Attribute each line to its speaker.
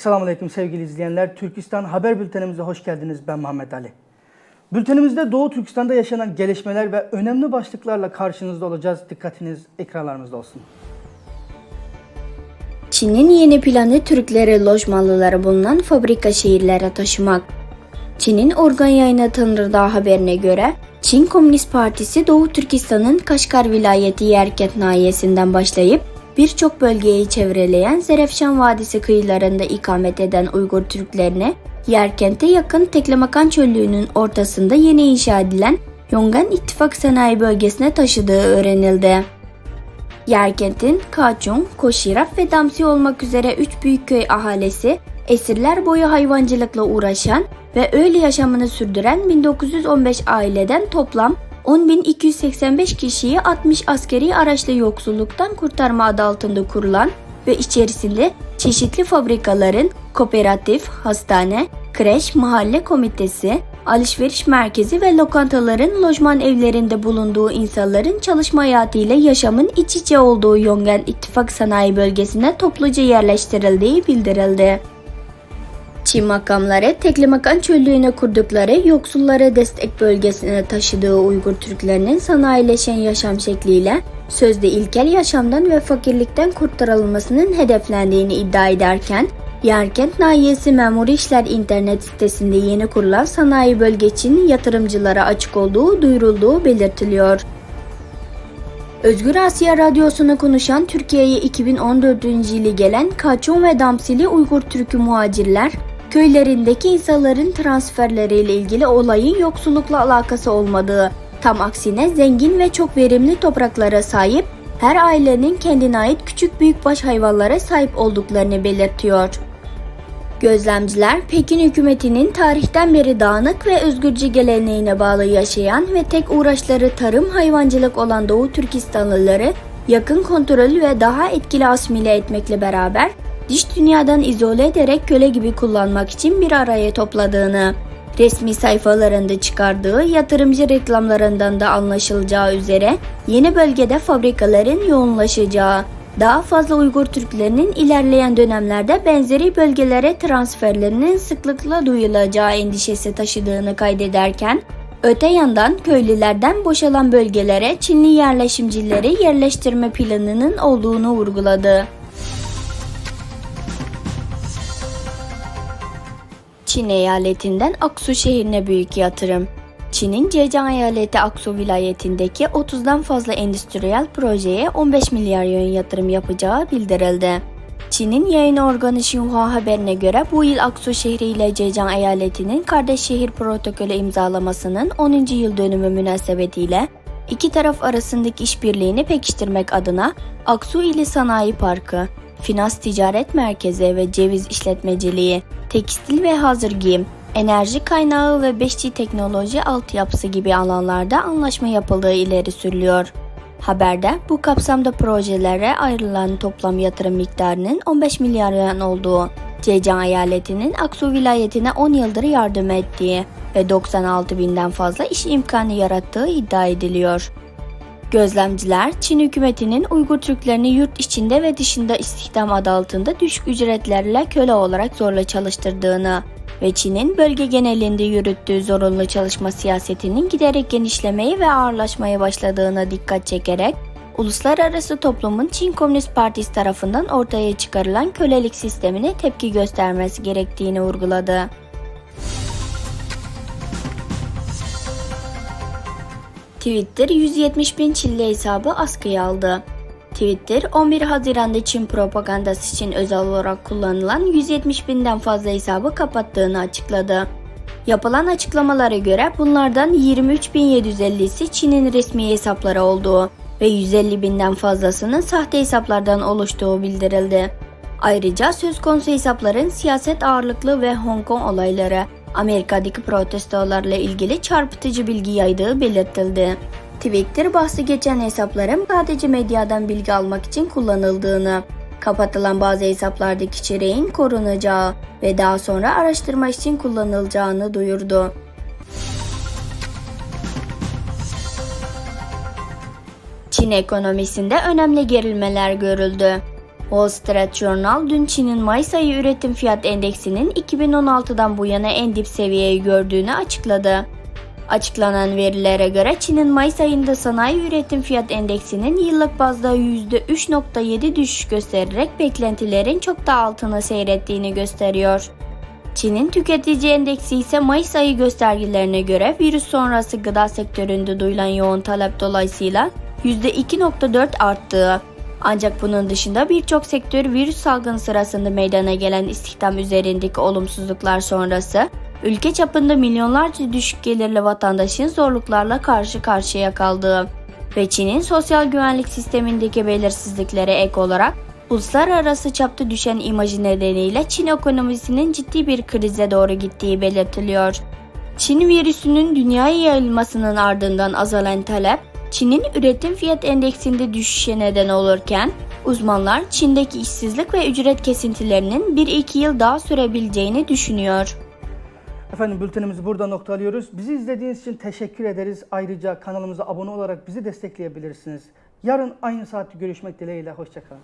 Speaker 1: Esselamu Aleyküm sevgili izleyenler. Türkistan Haber Bültenimize hoş geldiniz. Ben Muhammed Ali. Bültenimizde Doğu Türkistan'da yaşanan gelişmeler ve önemli başlıklarla karşınızda olacağız. Dikkatiniz ekranlarımızda olsun.
Speaker 2: Çin'in yeni planı Türkleri lojmanlıları bulunan fabrika şehirlere taşımak. Çin'in organ yayını tanırdığı haberine göre Çin Komünist Partisi Doğu Türkistan'ın Kaşgar vilayeti Yerkent nahiyesinden başlayıp birçok bölgeyi çevreleyen Zerefşan Vadisi kıyılarında ikamet eden Uygur Türklerine Yerkent'e yakın Teklemakan Çöllüğü'nün ortasında yeni inşa edilen Yongan İttifak Sanayi Bölgesi'ne taşıdığı öğrenildi. Yerkent'in Kaçung, Koşiraf ve Damsi olmak üzere 3 büyük köy ahalisi esirler boyu hayvancılıkla uğraşan ve öyle yaşamını sürdüren 1915 aileden toplam 10.285 kişiyi 60 askeri araçlı yoksulluktan kurtarma adı altında kurulan ve içerisinde çeşitli fabrikaların kooperatif, hastane, kreş, mahalle komitesi, alışveriş merkezi ve lokantaların lojman evlerinde bulunduğu insanların çalışma hayatıyla yaşamın iç içe olduğu Yongan İttifak Sanayi Bölgesi'ne topluca yerleştirildiği bildirildi. Çin makamları Teklimakan çöllüğüne kurdukları yoksullara destek bölgesine taşıdığı Uygur Türklerinin sanayileşen yaşam şekliyle sözde ilkel yaşamdan ve fakirlikten kurtarılmasının hedeflendiğini iddia ederken Yerkent Nahiyesi Memuri İşler internet sitesinde yeni kurulan sanayi bölge için yatırımcılara açık olduğu duyurulduğu belirtiliyor. Özgür Asya Radyosu'na konuşan Türkiye'ye 2014 yılı gelen Kaçon ve Damsili Uygur Türk'ü muhacirler, köylerindeki insanların transferleriyle ilgili olayın yoksullukla alakası olmadığı, tam aksine zengin ve çok verimli topraklara sahip, her ailenin kendine ait küçük büyükbaş hayvanlara sahip olduklarını belirtiyor. Gözlemciler Pekin hükümetinin tarihten beri dağınık ve özgürce geleneğine bağlı yaşayan ve tek uğraşları tarım hayvancılık olan Doğu Türkistanlıları yakın kontrolü ve daha etkili asimile etmekle beraber dış dünyadan izole ederek köle gibi kullanmak için bir araya topladığını, resmi sayfalarında çıkardığı yatırımcı reklamlarından da anlaşılacağı üzere yeni bölgede fabrikaların yoğunlaşacağı, daha fazla Uygur Türklerinin ilerleyen dönemlerde benzeri bölgelere transferlerinin sıklıkla duyulacağı endişesi taşıdığını kaydederken, öte yandan köylülerden boşalan bölgelere Çinli yerleşimcileri yerleştirme planının olduğunu vurguladı. Çin eyaletinden Aksu şehrine büyük yatırım. Çin'in Zhejiang eyaleti Aksu vilayetindeki 30'dan fazla endüstriyel projeye 15 milyar yuan yatırım yapacağı bildirildi. Çin'in yayın organı Xinhua haberine göre bu yıl Aksu şehri ile Zhejiang eyaletinin kardeş şehir protokolü imzalamasının 10. yıl dönümü münasebetiyle iki taraf arasındaki işbirliğini pekiştirmek adına Aksu İli Sanayi Parkı, Finans Ticaret Merkezi ve Ceviz İşletmeciliği, Tekstil ve Hazır Giyim, enerji kaynağı ve 5G teknoloji altyapısı gibi alanlarda anlaşma yapıldığı ileri sürülüyor. Haberde bu kapsamda projelere ayrılan toplam yatırım miktarının 15 milyar yuan olduğu, Zhejiang eyaletinin Aksu vilayetine 10 yıldır yardım ettiği ve 96 binden fazla iş imkanı yarattığı iddia ediliyor. Gözlemciler, Çin hükümetinin Uygur Türklerini yurt içinde ve dışında istihdam adı altında düşük ücretlerle köle olarak zorla çalıştırdığını ve Çin'in bölge genelinde yürüttüğü zorunlu çalışma siyasetinin giderek genişlemeye ve ağırlaşmaya başladığına dikkat çekerek, uluslararası toplumun Çin Komünist Partisi tarafından ortaya çıkarılan kölelik sistemine tepki göstermesi gerektiğini vurguladı. Twitter 170 bin Çinli hesabı askıya aldı. Twitter 11 Haziran'da Çin propagandası için özel olarak kullanılan 170 binden fazla hesabı kapattığını açıkladı. Yapılan açıklamalara göre bunlardan 23.750'si Çin'in resmi hesapları olduğu ve 150 binden fazlasının sahte hesaplardan oluştuğu bildirildi. Ayrıca söz konusu hesapların siyaset ağırlıklı ve Hong Kong olayları, Amerika'daki protestolarla ilgili çarpıtıcı bilgi yaydığı belirtildi. Twitter bahsi geçen hesapların sadece medyadan bilgi almak için kullanıldığını, kapatılan bazı hesaplardaki içeriğin korunacağı ve daha sonra araştırma için kullanılacağını duyurdu. Çin ekonomisinde önemli gerilmeler görüldü. Wall Street Journal dün Çin'in Mayıs ayı üretim fiyat endeksinin 2016'dan bu yana en dip seviyeyi gördüğünü açıkladı. Açıklanan verilere göre Çin'in Mayıs ayında sanayi üretim fiyat endeksinin yıllık bazda %3.7 düşüş göstererek beklentilerin çok daha altına seyrettiğini gösteriyor. Çin'in tüketici endeksi ise Mayıs ayı göstergelerine göre virüs sonrası gıda sektöründe duyulan yoğun talep dolayısıyla %2.4 arttığı. Ancak bunun dışında birçok sektör virüs salgını sırasında meydana gelen istihdam üzerindeki olumsuzluklar sonrası ülke çapında milyonlarca düşük gelirli vatandaşın zorluklarla karşı karşıya kaldığı ve Çin'in sosyal güvenlik sistemindeki belirsizliklere ek olarak uluslararası çapta düşen imajı nedeniyle Çin ekonomisinin ciddi bir krize doğru gittiği belirtiliyor. Çin virüsünün dünyaya yayılmasının ardından azalan talep, Çin'in üretim fiyat endeksinde düşüşe neden olurken, uzmanlar Çin'deki işsizlik ve ücret kesintilerinin 1-2 yıl daha sürebileceğini düşünüyor.
Speaker 1: Efendim bültenimizi burada noktalıyoruz. Bizi izlediğiniz için teşekkür ederiz. Ayrıca kanalımıza abone olarak bizi destekleyebilirsiniz. Yarın aynı saatte görüşmek dileğiyle. Hoşçakalın.